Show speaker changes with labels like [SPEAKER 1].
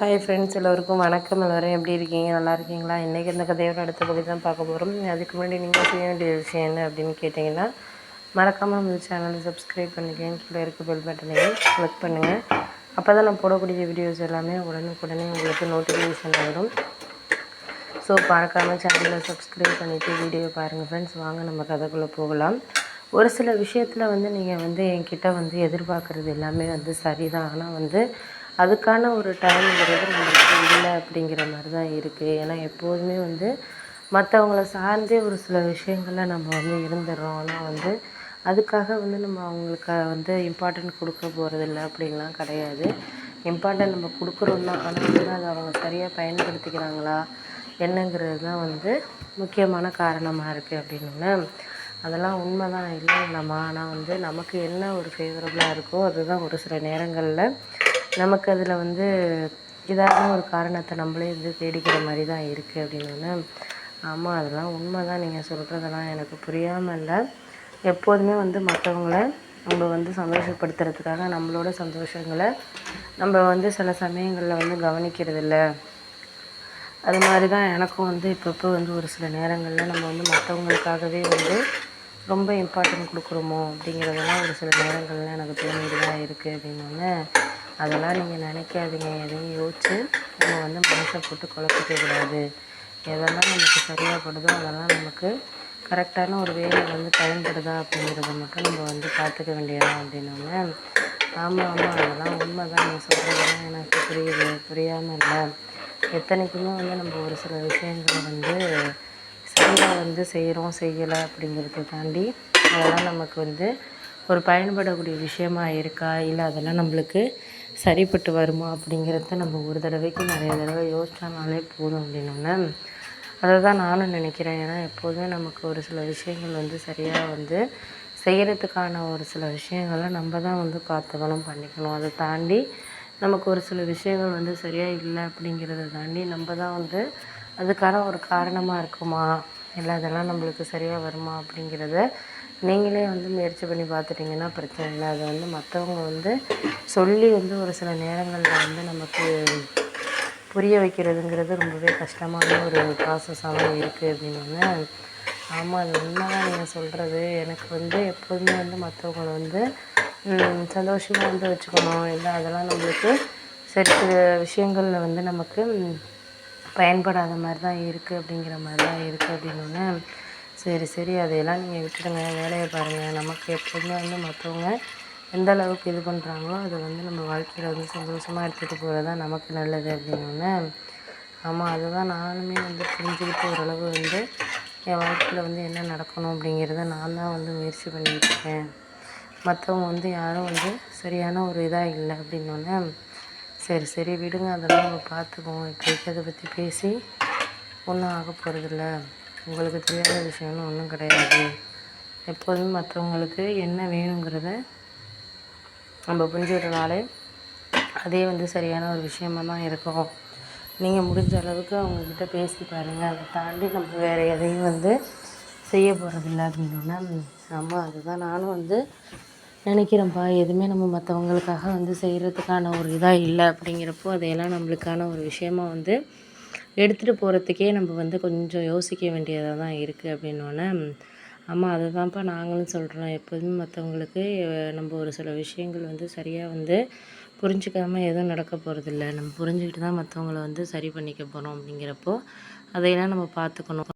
[SPEAKER 1] hi friends எல்லோருக்கும் வணக்கம் எல்லோரும் எப்படி இருக்கீங்க நல்லா இருக்கீங்களா இன்றைக்கி இந்த கதையோட அடுத்த பகுதி தான் பார்க்க போகிறோம் அதுக்கு முன்னாடி நீங்கள் செய்ய வேண்டிய விஷயம் என்ன அப்படின்னு கேட்டிங்கன்னா மறக்காமல் நம்ம சேனலை சப்ஸ்கிரைப் பண்ணிக்கிறேன் கீழே இருக்க பெல் பட்டனையும் கிளிக் பண்ணுங்கள் அப்போ தான் நான் போடக்கூடிய வீடியோஸ் எல்லாமே உடனுக்குடனே உங்களுக்கு நோட்டிஃபிகேஷன் வரும் ஸோ பார்க்காம சேனலை சப்ஸ்கிரைப் பண்ணிவிட்டு வீடியோ பாருங்கள் ஃப்ரெண்ட்ஸ் வாங்க நம்ம கதைக்குள்ளே போகலாம் ஒரு சில விஷயத்தில் வந்து நீங்கள் வந்து என்கிட்ட வந்து எதிர்பார்க்குறது எல்லாமே வந்து சரிதான் ஆனால் வந்து அதுக்கான ஒரு டைம்ங்கிறது நம்மளுக்கு இல்லை அப்படிங்கிற மாதிரி தான் இருக்குது ஏன்னா எப்போதுமே வந்து மற்றவங்கள சார்ந்தே ஒரு சில விஷயங்களில் நம்ம வந்து இருந்துடுறோம் ஆனால் வந்து அதுக்காக வந்து நம்ம அவங்களுக்கு வந்து இம்பார்ட்டன்ட் கொடுக்க போகிறதில்ல அப்படின்லாம் கிடையாது இம்பார்ட்டன்ட் நம்ம கொடுக்குறோம்னா ஆனால் வந்து அதை அவங்க சரியாக பயன்படுத்திக்கிறாங்களா என்னங்கிறது தான் வந்து முக்கியமான காரணமாக இருக்குது அப்படின்னு அதெல்லாம் உண்மை தான் இல்லை நம்ம ஆனால் வந்து நமக்கு என்ன ஒரு ஃபேவரபுளாக இருக்கோ அதுதான் ஒரு சில நேரங்களில் நமக்கு அதில் வந்து ஏதாவது ஒரு காரணத்தை நம்மளே வந்து தேடிக்கிற மாதிரி தான் இருக்குது அப்படின்னு ஆமாம் அதெல்லாம் உண்மை தான் நீங்கள் சொல்கிறதெல்லாம் எனக்கு புரியாமல் இல்லை எப்போதுமே வந்து மற்றவங்கள நம்ம வந்து சந்தோஷப்படுத்துறதுக்காக நம்மளோட சந்தோஷங்களை நம்ம வந்து சில சமயங்களில் வந்து கவனிக்கிறதில்ல அது மாதிரி தான் எனக்கும் வந்து இப்பப்போ வந்து ஒரு சில நேரங்களில் நம்ம வந்து மற்றவங்களுக்காகவே வந்து ரொம்ப இம்பார்ட்டன்ட் கொடுக்குறோமோ அப்படிங்கிறதெல்லாம் ஒரு சில நேரங்களில் எனக்கு தோணிட்டு தான் இருக்குது அப்படின்னு அதெல்லாம் நீங்கள் நினைக்காதீங்க எதையும் யோசித்து நம்ம வந்து மனசை போட்டு குழப்பிக்க கூடாது எதெல்லாம் நமக்கு சரியாக படுதோ அதெல்லாம் நமக்கு கரெக்டான ஒரு வேலை வந்து பயன்படுதா அப்படிங்கிறத மட்டும் நம்ம வந்து பார்த்துக்க வேண்டியதான் அப்படின்னாங்க ஆமாம் ஆமாம் அதெல்லாம் உண்மை தான் நீங்கள் சொல்கிறதெல்லாம் எனக்கு புரியுது புரியாமல் இல்லை எத்தனைக்குமே வந்து நம்ம ஒரு சில விஷயங்களை வந்து சரியாக வந்து செய்கிறோம் செய்யலை அப்படிங்கிறத தாண்டி அதெல்லாம் நமக்கு வந்து ஒரு பயன்படக்கூடிய விஷயமா இருக்கா இல்லை அதெல்லாம் நம்மளுக்கு சரிப்பட்டு வருமா அப்படிங்கிறத நம்ம ஒரு தடவைக்கு நிறைய தடவை யோசிச்சானாலே போதும் அப்படின்னோடனே அதை தான் நானும் நினைக்கிறேன் ஏன்னா எப்போதுமே நமக்கு ஒரு சில விஷயங்கள் வந்து சரியாக வந்து செய்கிறதுக்கான ஒரு சில விஷயங்களை நம்ம தான் வந்து பார்த்துக்கணும் பண்ணிக்கணும் அதை தாண்டி நமக்கு ஒரு சில விஷயங்கள் வந்து சரியாக இல்லை அப்படிங்கிறத தாண்டி நம்ம தான் வந்து அதுக்கான ஒரு காரணமாக இருக்குமா இல்லை அதெல்லாம் நம்மளுக்கு சரியாக வருமா அப்படிங்கிறத நீங்களே வந்து முயற்சி பண்ணி பார்த்துட்டிங்கன்னா பிரச்சனை இல்லை அது வந்து மற்றவங்க வந்து சொல்லி வந்து ஒரு சில நேரங்களில் வந்து நமக்கு புரிய வைக்கிறதுங்கிறது ரொம்பவே கஷ்டமான ஒரு ப்ராசஸாகவும் இருக்குது அப்படின்னு ஆமாம் அது உண்மைதான் நீங்கள் சொல்கிறது எனக்கு வந்து எப்போதுமே வந்து மற்றவங்களை வந்து சந்தோஷமாக வந்து வச்சுக்கணும் இல்லை அதெல்லாம் நம்மளுக்கு சரி சில விஷயங்களில் வந்து நமக்கு பயன்படாத மாதிரி தான் இருக்குது அப்படிங்கிற மாதிரி தான் இருக்குது அப்படின்னு சரி சரி அதையெல்லாம் நீங்கள் விட்டுடுங்க வேலையை பாருங்கள் நமக்கு எப்போதுமே வந்து மற்றவங்க எந்த அளவுக்கு இது பண்ணுறாங்களோ அதை வந்து நம்ம வாழ்க்கையில் வந்து சந்தோஷமாக எடுத்துகிட்டு போகிறது தான் நமக்கு நல்லது அப்படின்னு ஆமாம் அதுதான் நானுமே வந்து புரிஞ்சுக்கிட்டு ஓரளவு வந்து என் வாழ்க்கையில் வந்து என்ன நடக்கணும் அப்படிங்கிறத நான் தான் வந்து முயற்சி பண்ணியிருக்கேன் மற்றவங்க வந்து யாரும் வந்து சரியான ஒரு இதாக இல்லை அப்படின்னோடனே சரி சரி விடுங்க அதெல்லாம் நம்ம பார்த்துக்குவோம் இப்போதைக்கு அதை பற்றி பேசி ஒன்றும் ஆக போகிறதில்ல உங்களுக்கு தெரியாத விஷயம்னு ஒன்றும் கிடையாது எப்போதும் மற்றவங்களுக்கு என்ன வேணுங்கிறத நம்ம புரிஞ்சுக்கிறனாலே அதே வந்து சரியான ஒரு விஷயமாக தான் இருக்கும் நீங்கள் முடிஞ்ச அளவுக்கு அவங்கக்கிட்ட பேசி பாருங்கள் அதை தாண்டி நம்ம வேறு எதையும் வந்து செய்ய போகிறதில்ல அப்படின்னோன்னா ஆமாம் அதுதான் நானும் வந்து நினைக்கிறேன்ப்பா எதுவுமே நம்ம மற்றவங்களுக்காக வந்து செய்கிறதுக்கான ஒரு இதாக இல்லை அப்படிங்கிறப்போ அதையெல்லாம் நம்மளுக்கான ஒரு விஷயமாக வந்து எடுத்துகிட்டு போகிறதுக்கே நம்ம வந்து கொஞ்சம் யோசிக்க வேண்டியதாக தான் இருக்குது அப்படின்னோடனே ஆமாம் அதை தான்ப்பா நாங்களும் சொல்கிறோம் எப்போதுமே மற்றவங்களுக்கு நம்ம ஒரு சில விஷயங்கள் வந்து சரியாக வந்து புரிஞ்சுக்காமல் எதுவும் நடக்க போகிறதில்ல நம்ம புரிஞ்சுக்கிட்டு தான் மற்றவங்கள வந்து சரி பண்ணிக்க போகிறோம் அப்படிங்கிறப்போ அதையெல்லாம் நம்ம பார்த்துக்கணும்